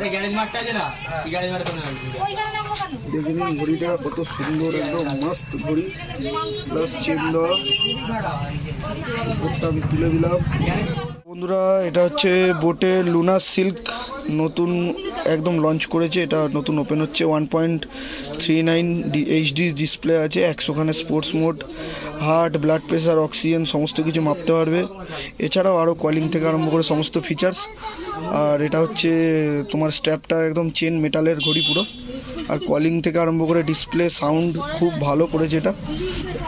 আরে গ্যারেজ মাঠটা আছে না? এই গ্যারেজ মাঠে কোনো ওইখানে নামবো কেন? দেখে নিন ঘড়িটা কত সুন্দর একদম মস্ত ঘড়ি। প্লাস চেন দেওয়া। আমি তুলে দিলাম। বন্ধুরা এটা হচ্ছে বোটে লুনা সিল্ক নতুন একদম লঞ্চ করেছে, এটা নতুন ওপেন হচ্ছে one point three nine HD display আছে, একশোখানে sports mode heart blood pressure oxygen সমস্ত কিছু মাপতে পারবে। এছাড়াও আরও কলিং থেকে আরম্ভ করে সমস্ত ফিচার্স আর এটা হচ্ছে তোমার স্ট্র্যাপটা একদম চেন মেটালের ঘড়ি পুরো। আর কলিং থেকে আরম্ভ করে ডিসপ্লে সাউন্ড খুব ভালো করেছে এটা।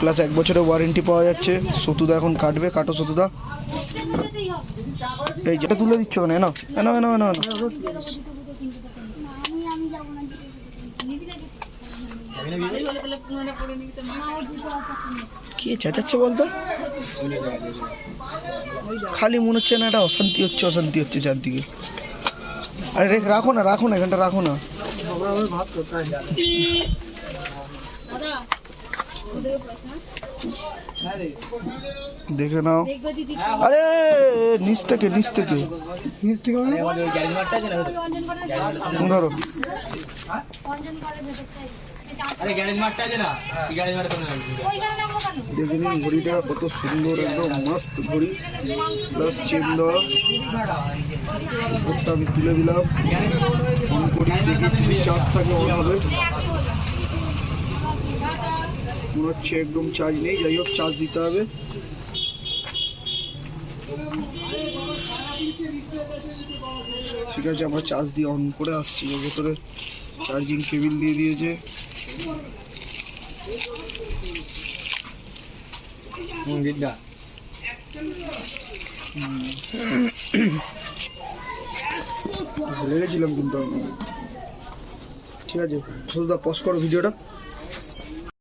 প্লাস এক বছরের ওয়ারেন্টি পাওয়া যাচ্ছে, সতুদা এখন কাটবে, কাটো সতুদা। এই যেটা তুলে দিচ্ছ না এনো এনো এনো এনো এনো আমি আমি যাব কে চেঁচাচ্ছে বলতো? খালি মনে হচ্ছে না এটা অশান্তি হচ্ছে অশান্তি হচ্ছে চারদিকে। আরে রেখ রাখো না রাখো না এখানটা রাখো না। দেখে নাও। আরে নিচ থেকে নিচ থেকে। নিচ থেকে মানে? ধরো। দেখে নিন ঘড়িটা কত সুন্দর একদম মস্ত ঘড়ি। প্লাস চেন দেওয়া। আমি তুলে দিলাম। করি দেখি যদি চার্জ থাকে অন হবে। মনে হচ্ছে একদম চার্জ নেই যাই হোক চার্জ দিতে হবে। ঠিক আছে আমরা চার্জ দিয়ে অন করে আসছি। এর ভেতরে চার্জিং কেবিল দিয়ে দিয়েছে। মন্দিরটা ভুলে গেছিলাম কিন্তু। আমি ঠিক আছে শুধু পজ করো ভিডিওটা।